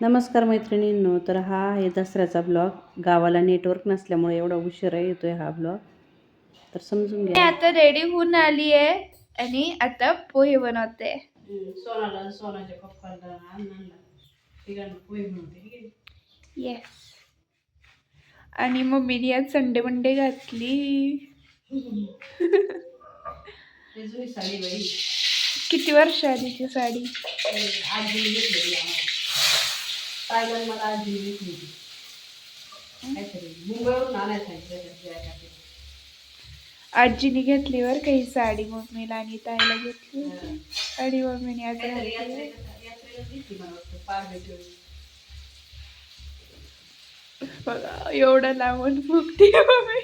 नमस्कार मैत्रिणींनो तर हा आहे दसऱ्याचा ब्लॉग. गावाला नेटवर्क नसल्यामुळे एवढा उशिरा येतोय हा ब्लॉग. तर समजून मी घ्या. आता रेडी होऊन आली आहे आणि आता पोहे बनवते. सोनाला सोनाच्या पप्पाला अण्णाला. तिघांना पोहे बनवते येस आणि मम्मीने आज संडे मंडे घातली. किती वर्ष आधीची साडी? ताईला मला आजी घेतली काहीतरी. मुंबईवरून आणायला सांगितलं आजीने घेतलीवर काही साडी मम्मीला आणि ताईला घेतली आणि मम्मीने आज घातली. घेतली बघा एवढं लांबून फुगते मम्मी?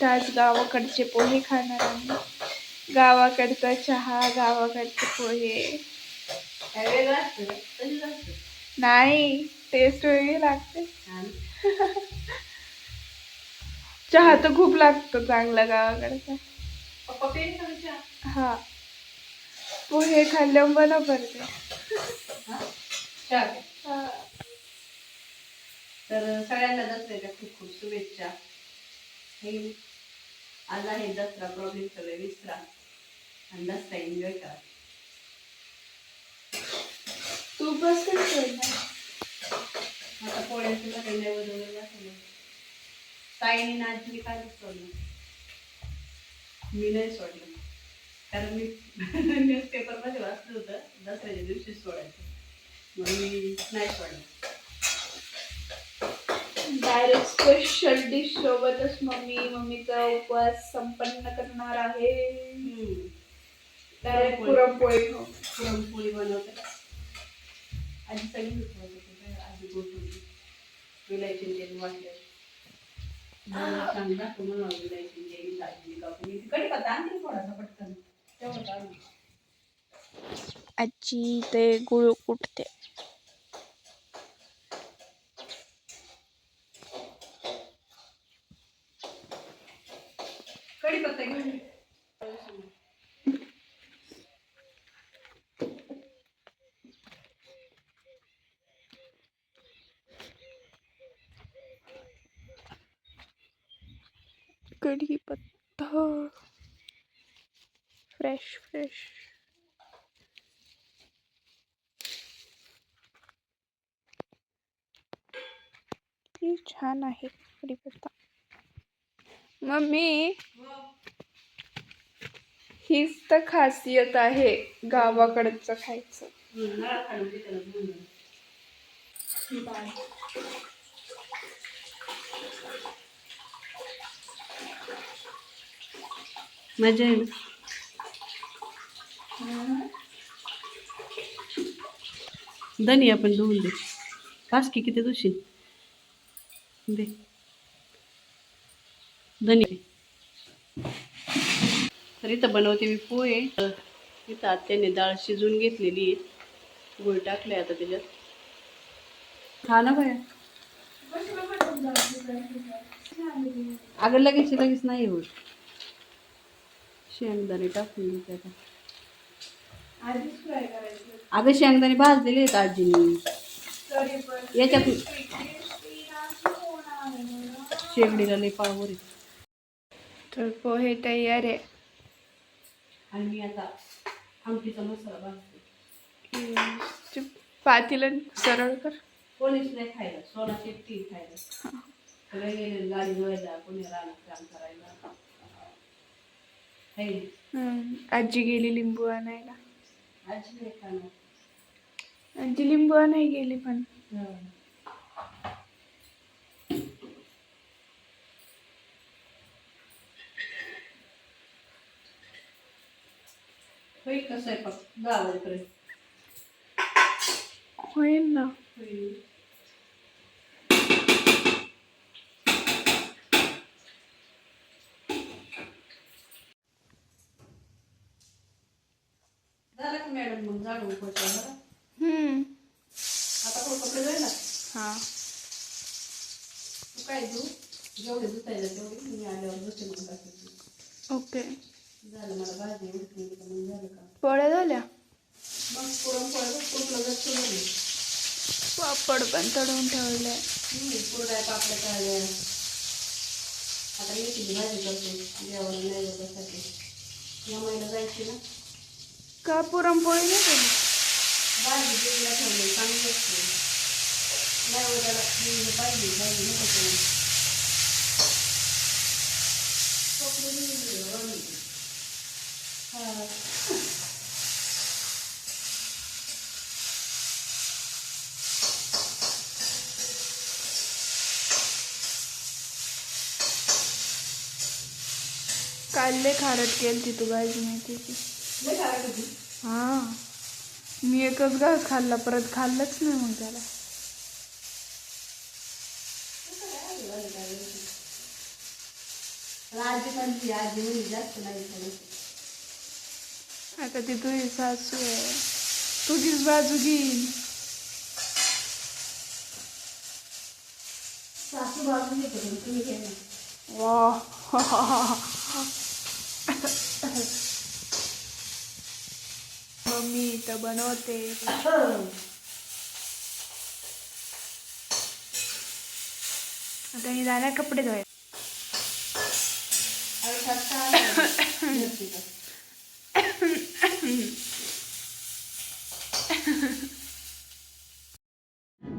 तर आज गावाकडचे पोहे खाणार आम्ही. गावाकडचा चहा गावाकडचे पोहे. नाही टेस्ट वेगळी लागते. चहा तर खूप लागतो चांगला गावाकडचा? हा. पोहे खाल्ल्यावर बरं पडते. हा? हा. तर सगळ्यांना दसऱ्याच्या खूप खूप शुभेच्छा. हे आज आहे दसरा प्रॉब्लेम सगळे विसरा. आणि एन्जॉय करा. तू बस आता पोळ्याचं काही नैवेद्य वगैरे दाखवलं ताईने ना आजीने काहीच सोडलं? मी नाही सोडलं. कारण मी न्यूजपेपरमध्ये वाचलं होतं दसऱ्याच्या दिवशी सोडायचं. मग मी नाही सोडलं. डायरेक्ट स्पेशल डिश सोबतच मम्मी मम्मीचा उपवास संपन्न करणार आहे. डायरेक्ट पुरणपोळी. पुरणपोळी बनवते आधी सगळी होतं आधी गोठवली विलायची तेल वाटले दाखव म्हणून विलायची तेल दालचिनी कापून मी कडे पत्ता आणते थोडासा पटकन काढून आजी ते गुळ कुटते कढीपत्ता घेऊन कढीपत्ता फ्रेश फ्रेश छान आहे कढीपत्ता मम्मी हीच तर खासियत आहे गावाकडचं खायचं हम्म, नळा काढून दे त्याला धुवून घे. मजा येईल. धनी आपण धुवून दे. पाच की किती दुशी दे. धनी तर इथं बनवते मी पोहे. इथं आत्याने डाळ शिजवून घेतलेली आहे. गुळ टाकले आता त्याच्यात. खा ना बाया. अगं लगेच लगेच नाही होत. शेंगदाणे टाकून घेते आता. अगं शेंगदाणे भाजलेले आहेत आजीने. याच्यात शेगडीला लई पावर आहे. तर पोहे तयार आहे. आणि मी आता आमटीचा मसाला भाजते. पातेलं सरळ कर. कोणीच नाही खायला. सोनाची एकटी खायला. सगळे गेले गाडी धुवायला कोणी रानात काम करायला. आजी गेली लिंबू आणायला. आजी नाही लिंबू आणाय गेली पण. होईल ना. मॅडम मग झाडू हम्म. आता कोण कपडे जायला हा. तू काय देऊ जेवढे धुतायला तेवढे मी आल्यावर दुसरे मग टाकायचे ओके. झालं मला भाजी उठली का मग झालं का? पोळ्या झाल्या? मग पुरणपोळ्या कुठलं जास्त झाली पापड पण तळून ठेवले. कुरड्या पापड्या तळल्या. आता मेथीची भाजी करते जेवण नैवेद्यासाठी जमायला जायची ना? का पुरणपोळी नाही केली ठेवली चांगली असते नैवेद्याला पाहिजे पाहिजे नको करून. कोपरी नाही. हा. काल लय खारट केली तू भाजी मेथीची लय खारट होती. हा. मी एकच घास खाल्ला परत खाल्लंच नाही मग त्याला. आता ती तुझी सासू आहे. तुझीच बाजू घेईन. वा मम्मी इथं बनवते. आता मी जाणार कपडे धुवाय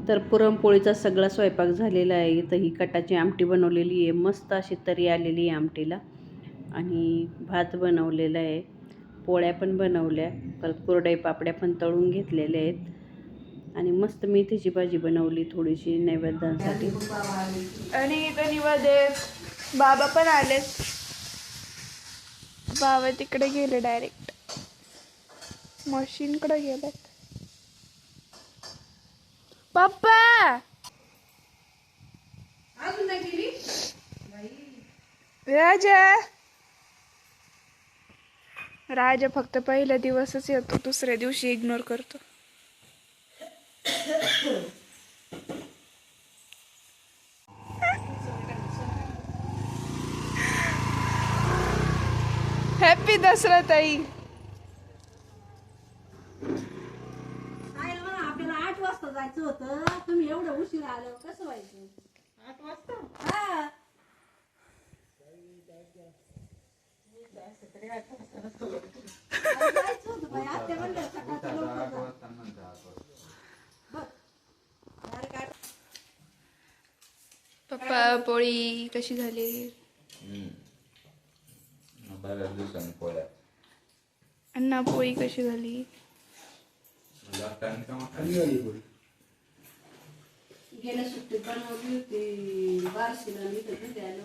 तर पुरणपोळीचा सगळा स्वयंपाक झालेला आहे. तर ही कटाची आमटी बनवलेली आहे. मस्त अशी तरी आलेली आहे आमटीला. आणि भात बनवलेला आहे. पोळ्या पण बनवल्या. परत कुरडई पापड्या पण तळून घेतलेल्या आहेत. आणि मस्त मेथीची भाजी बनवली थोडीशी नैवेद्यासाठी. आणि इथं निवादे बाबा पण आलेत. बाबा तिकडे गेले डायरेक्ट मशीनकडे गेलेत. पप्पा! राजा! राजा फक्त पहिल्या दिवसच येतो दुसऱ्या दिवशी इग्नोर करतो. हॅपी दसरा ताई आपल्याला आठ वाजता जायचं होतं. तुम्ही एवढं उशीर आलं कसं व्हायचं? आठ वाजता पप्पा पोळी कशी झाली अण्णा पोळी कशी झाली लागताना का मग? गेल्या सुट्टीत बनवली होती बारशीला मी तर द्यायला